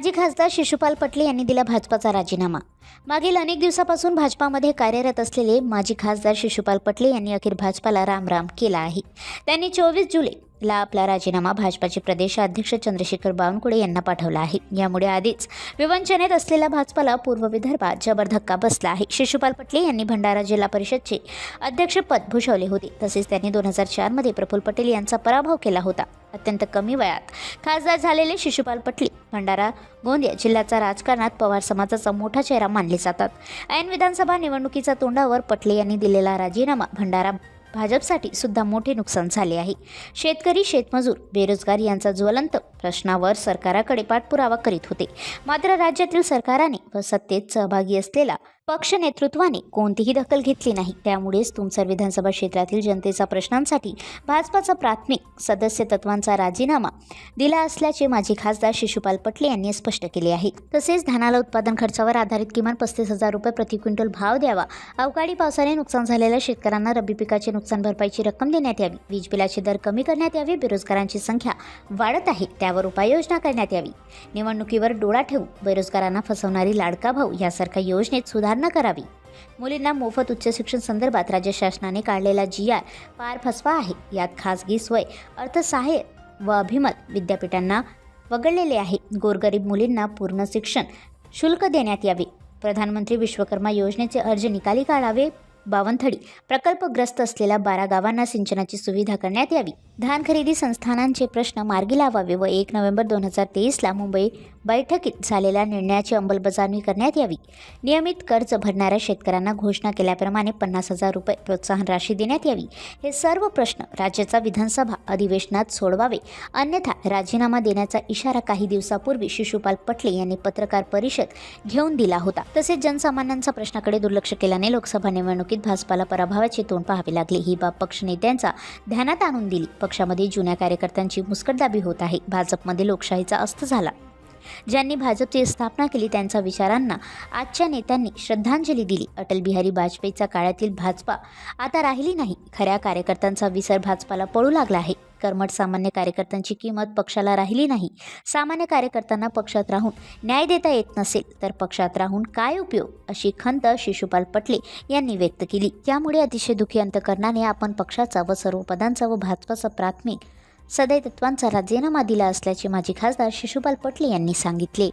माजी खासदार शिशुपाल पटले यांनी दिला भाजपाचा राजीनामा. मागील अनेक दिवसापासून भाजपामध्ये कार्यरत असलेले माजी खासदार शिशुपाल पटले यांनी अखेर भाजपाला रामराम केला आहे. त्यांनी चोवीस जुलैला आपला राजीनामा भाजपाचे प्रदेशाध्यक्ष चंद्रशेखर बावनकुळे यांना पाठवला आहे. यामुळे आधीच विवंचनेत असलेल्या भाजपाला पूर्व विदर्भात जबर धक्का बसला आहे. शिशुपाल पटले यांनी भंडारा जिल्हा परिषदचे अध्यक्षपद भूषवले होते. तसेच त्यांनी दोन हजार चारमध्ये प्रफुल्ल पटेल यांचा पराभव केला होता. अत्यंत कमी वयात खासदार झालेले शिशुपाल पटले भंडारा गोंदिया जिल्ह्याच्या राजकारणात पवार समाजाचा मोठा चेहरा मानले जातात. ऐन विधानसभा निवडणुकीच्या तोंडावर पटले यांनी दिलेला राजीनामा भंडारा भाजपसाठी सुद्धा मोठे नुकसान झाले आहे. शेतकरी शेतमजूर बेरोजगार यांचा ज्वलंत प्रश्नावर सरकाराकडे पाठपुरावा करीत होते. मात्र राज्यातील सरकाराने व सत्तेत सहभागी असलेला पक्ष नेतृत्वाने कोणतीही दखल घेतली नाही. त्यामुळेच तुमसर विधानसभा क्षेत्रातील जनतेचा प्रश्नांसाठी भाजपाचा प्राथमिक सदस्य तत्वांचा राजीनामा दिला असल्याचे माजी खासदार शिशुपाल पटले यांनी स्पष्ट केले आहे. तसेच धानाला उत्पादन खर्चावर आधारित किमान पस्तीस हजार रुपये प्रति क्विंटल भाव द्यावा. अवकाळी पावसाने नुकसान झालेल्या शेतकऱ्यांना रब्बी पिकाचे नुकसान भरपाईची रक्कम देण्यात यावी. वीज बिलाचे दर कमी करण्यात यावे. बेरोजगारांची संख्या वाढत आहे. त्या त्यावर उपाययोजना करण्यात यावी. निवडणुकीवर डोळा ठेवून बेरोजगारांना फसवणारी लाडका भाऊ यासारख्या योजनेत सुधारणा करावी. मुलींना मोफत उच्च शिक्षण संदर्भात राज्य शासनाने काढलेला जी आर पार फसवा आहे. यात खासगी सोय अर्थसहाय्य व अभिमत विद्यापीठांना वगळलेले आहे. गोरगरीब मुलींना पूर्ण शिक्षण शुल्क देण्यात यावे. प्रधानमंत्री विश्वकर्मा योजनेचे अर्ज निकाली काढावे. बावनथडी प्रकल्पग्रस्त असलेल्या बारा गावांना सिंचनाची सुविधा करण्यात यावी. धान खरेदी संस्थानांचे प्रश्न मार्गी लावावे व एक नोव्हेंबर दोन हजार तेवीसला मुंबई बैठकीत झालेल्या निर्णयाची अंमलबजावणी करण्यात यावी. नियमित कर्ज भरणाऱ्या शेतकऱ्यांना घोषणा केल्याप्रमाणे पन्नास हजार रुपये प्रोत्साहन राशी देण्यात यावी. हे सर्व प्रश्न राज्याचा विधानसभा अधिवेशनात सोडवावे. अन्यथा राजीनामा देण्याचा इशारा काही दिवसापूर्वी शिशुपाल पटले यांनी पत्रकार परिषद घेऊन दिला होता. तसेच जनसामान्यांचा प्रश्नाकडे दुर्लक्ष केल्याने लोकसभा निवडणुकीत भाजपाला पराभवाचे तोंड पाहावे लागले. ही बाब पक्षनेत्यांचा ध्यानात आणून दिली. पक्षामध्ये जुन्या कार्यकर्त्यांची मुस्कटदाबी होत आहे. भाजपमध्ये लोकशाहीचा अस्त झाला. ज्यांनी भाजपची स्थापना केली त्यांच्या विचारांना आजच्या नेत्यांनी श्रद्धांजली दिली. अटल बिहारी वाजपेयीच्या काळातील भाजपा आता राहिली नाही. खऱ्या कार्यकर्त्यांचा विसर भाजपाला पळू लागला आहे. कर्मठ सामान्य कार्यकर्त्यांची किंमत पक्षाला राहिली नाही. सामान्य कार्यकर्त्यांना पक्षात राहून न्याय देता येत नसेल तर पक्षात राहून काय उपयोग? अशी खंत शिशुपाल पटले यांनी व्यक्त केली. त्यामुळे अतिशय दुःखी अंतकरणाने आपण पक्षाचा व सर्व पदांचा व भाजपाचा प्राथमिक सदैतत्वांचा राजीनामा दिला असल्याचे माजी खासदार शिशुपाल पटले यांनी सांगितले.